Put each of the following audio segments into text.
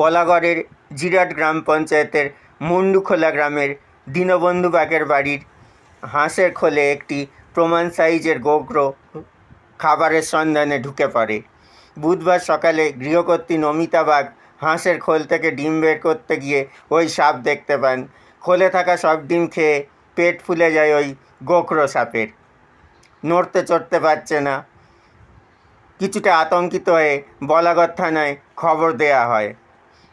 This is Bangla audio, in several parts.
বলাগড়ের জিরাট গ্রাম পঞ্চায়েতের মুন্ডুখোলা গ্রামের দীনবন্ধু বাগের বাড়ির হাঁসের খোলে একটি প্রমাণ সাইজের গোগ্র খাবারের সন্ধানে ঢুকে পড়ে। বুধবার সকালে গৃহকর্ত্রী নমিতা বাগ হাঁসের খোল থেকে ডিম বের করতে গিয়ে ওই সাপ দেখতে পান। খোলে থাকা সব ডিম খেয়ে পেট ফুলে যায় ওই গোখরো সাপের। নড়তে চড়তে পারছে না। কিছুটা আতঙ্কিত হয়ে বলাগড় থানায় খবর দেয়া হয়।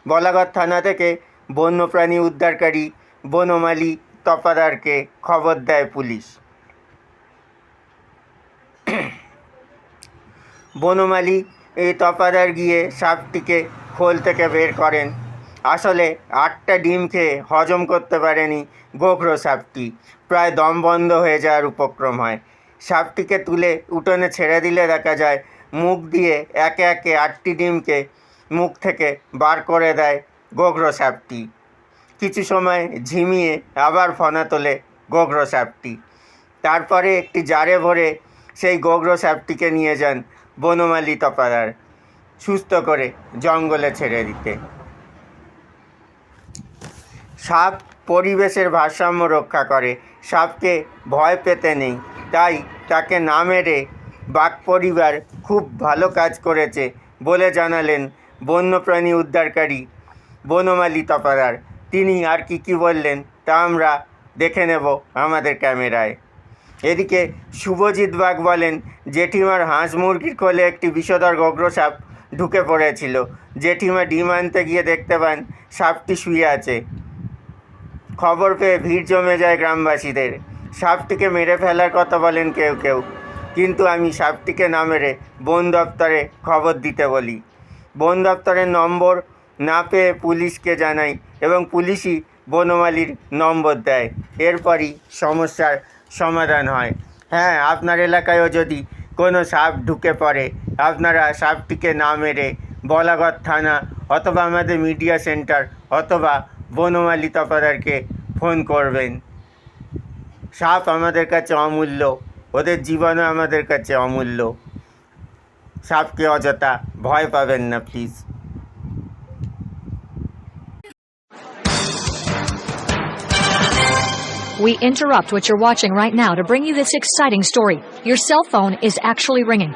বলাগড় থানা থেকে বন্যপ্রাণী উদ্ধারকারী বনমালী তপাদারকে খবর দেয় পুলিশ। বনমালী এই তপাদার গিয়ে সাপটিকে খোল থেকে বের করেন। আসলে আটটা ডিম খেয়ে হজম করতে পারেনি গোখরো সাপটি। প্রায় দম বন্ধ হয়ে যাওয়ার উপক্রম হয়। সাপটিকে তুলে উঠোনে ছেড়ে দিলে দেখা যায়, মুখ দিয়ে একে একে আটটি ডিমকে মুখ থেকে বার করে দেয় গোখরো সাপটি। কিছু সময় ঝিমিয়ে আবার ফনা তোলে গোখরো সাপটি। তারপরে একটি জারে ভরে সেই গোগ্র সাপটিকে নিয়ে যান বনমালী তপাদার সুস্থ করে জঙ্গলে ছেড়ে দিতে। সাপ পরিবেশের ভারসাম্য রক্ষা করে। সাপকে ভয় পেতে নেই, তাই তাকে না মেরে বাঘ পরিবার খুব ভালো কাজ করেছে বলে জানালেন বন্যপ্রাণী উদ্ধারকারী বনমালী তপাদার তিনি আর কি কি বললেন তা আমরা দেখে নেব আমাদের ক্যামেরায়। এদিকে শুভজিৎ বাগ বলেন, জেঠিমার হাঁস মুরগির কোলে একটি বিষধর গগ্র সাপ ঢুকে পড়েছিল। জেঠিমা ডিম আনতে গিয়ে দেখতে পান সাপটি শুয়ে আছে। খবর পেয়ে ভিড় জমে যায় গ্রামবাসীদের। সাপটিকে মেরে ফেলার কথা বলেন কেউ কেউ। কিন্তু আমি সাপটিকে না মেরে বন দপ্তরে খবর দিতে বলি। বন দপ্তরের নম্বর না পেয়ে পুলিশকে জানাই এবং পুলিশই বনমালীর নম্বর দেয়। এরপরই সমস্যার সমাধান হয়। হ্যাঁ আপনার এলাকায়ও যদি কোনো সাপ ঢুকে পড়ে, আপনারা সাপটিকে না মেরে বলাগড় থানা অথবা আমাদের মিডিয়া সেন্টার অথবা বনমালী তপাদারকে ফোন করবেন। সাপ আমাদের কাছে অমূল্য, ওদের জীবনও আমাদের কাছে অমূল্য। সাপকে অযথা ভয় পাবেন না please We interrupt what you're watching right now to bring you this exciting story. Your cell phone is actually ringing.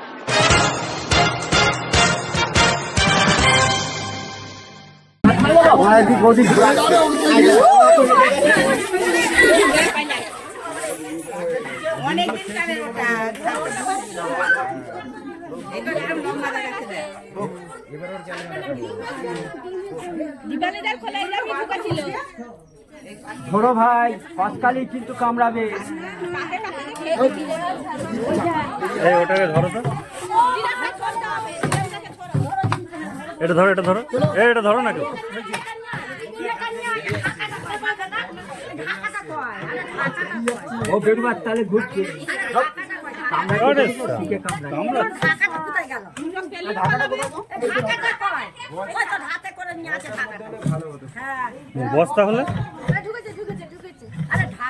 অনেকদিন ধরো ভাই সৎকালই কিন্তু কামড়াবে। ওটাকে ধরো তো। এটা ধরো এটা ধরো। এটা ধরো না কেউ। ও বেরুবার তাহলে ঘুরছে। কামড়ায় কোথায় গেল। ঢাকাটা কয় ওই তো হাতে করে নিয়ে আছে হ্যাঁ। বস্তা হলে ঢুকেছে ঢুকেছে ঢুকেছে। আরে ঢাকা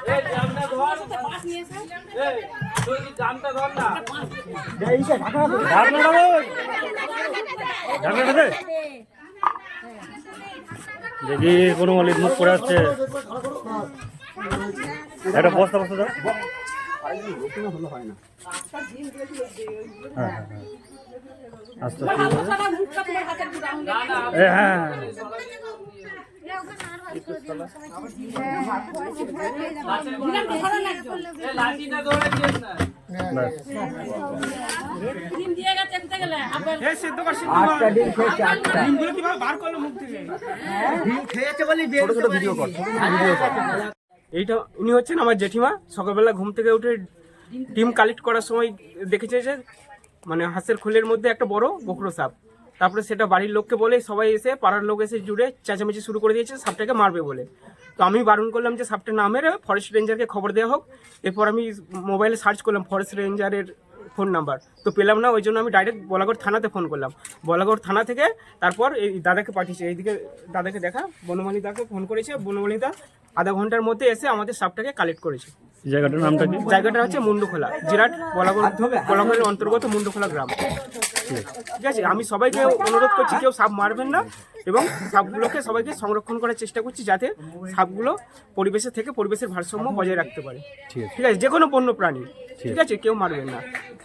দেখি কোনো মালিক মুখ করে আসছে। একটা বস্তা বস্তা দাও। হ্যাঁ হ্যাঁ হ্যাঁ। আস্তে আস্তে হ্যাঁ। এইটা উনি হচ্ছেন আমার জেঠিমা। সকালবেলা ঘুম থেকে উঠে ডিম কালেক্ট করার সময় দেখেছে যে মানে হাঁসের খোলের মধ্যে একটা বড় বকরো সাপ। তারপরে সেটা বাড়ির লোককে বলে, সবাই এসে, পাড়ার লোক এসে জুড়ে চেঁচামেচি শুরু করে দিয়েছে, সাপটাকে মারবে বলে। তো আমি বারণ করলাম যে সাপটা না মেরে ফরেস্ট রেঞ্জারকে খবর দেওয়া হোক। এরপর আমি মোবাইলে সার্চ করলাম ফরেস্ট রেঞ্জারের ফোন নাম্বার তো পেলাম না, ওই জন্য আমি ডাইরেক্ট বলাগড় থানাতে ফোন করলাম। বলাগড় থানা থেকে তারপর এই দাদাকে পাঠিয়েছে। এইদিকে দাদাকে দেখা, বনমালী দাকে ফোন করেছে। বনমালী দা আধা ঘণ্টার মধ্যে এসে আমাদের সাপটাকে কালেক্ট করেছে। জায়গাটার নামটা কি? জায়গাটা হচ্ছে মুন্ডুখোলা জিরাট বলাগড় বলাগড়ের অন্তর্গত মুন্ডুখোলা গ্রাম। ঠিক। আছে আমি সবাইকে অনুরোধ করছি কেউ সাপ মারবেন না এবং সাপগুলোকে সবাইকে সংরক্ষণ করার চেষ্টা করছি যাতে সাপগুলো পরিবেশের থেকে পরিবেশের ভারসাম্য বজায় রাখতে পারে। ঠিক আছে। যে কোনো বন্য প্রাণী। ঠিক। আছে কেউ মারবেন না।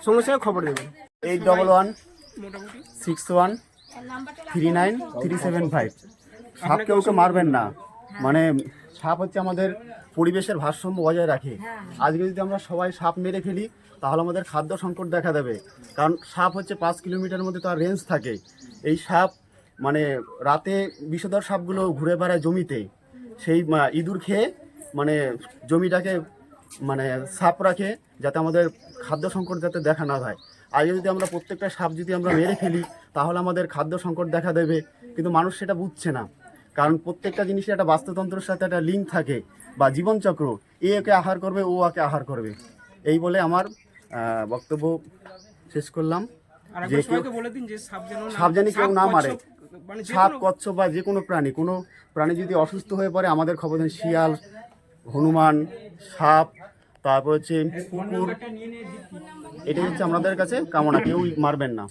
সঙ্গে সঙ্গে খবর দেবেন। Eight double one six one three nine three seven five সাপ কেউ কেউ মারবেন না। মানে সাপ হচ্ছে আমাদের পরিবেশের ভারসাম্য বজায় রাখে। আজকে যদি আমরা সবাই সাপ মেরে ফেলি তাহলে আমাদের খাদ্য সংকট দেখা দেবে। কারণ সাপ হচ্ছে পাঁচ কিলোমিটারের মধ্যে তার রেঞ্জ থাকে। এই সাপ মানে রাতে বিষধর সাপগুলো ঘুরে বেড়ায় জমিতে। সেই ইঁদুর খেয়ে মানে জমিটাকে মানে সাপ রাখে যাতে আমাদের খাদ্য সংকট যাতে দেখা না যায়। আগে যদি আমরা প্রত্যেকটা সাপ যদি আমরা মেরে ফেলি তাহলে আমাদের খাদ্য সংকট দেখা দেবে। কিন্তু মানুষ সেটা বুঝছে না। কারণ প্রত্যেকটা জিনিসের একটা বাস্তুতন্ত্রের সাথে একটা লিঙ্ক থাকে। বা জীবনচক্র এ একে আহার করবে ও আকে আহার করবে। এই বলে আমার বক্তব্য শেষ করলাম। যে সাপ জানি কেউ না মারে। মানে সাপ কচ্ছপ বা যে কোনো প্রাণী কোনো প্রাণী যদি অসুস্থ হয়ে পড়ে আমাদের খবর দেন শিয়াল হনুমান সাপ তারপর হচ্ছে কুকুর। এটাই হচ্ছে আমাদের কাছে কামনা কেউ মারবেন না।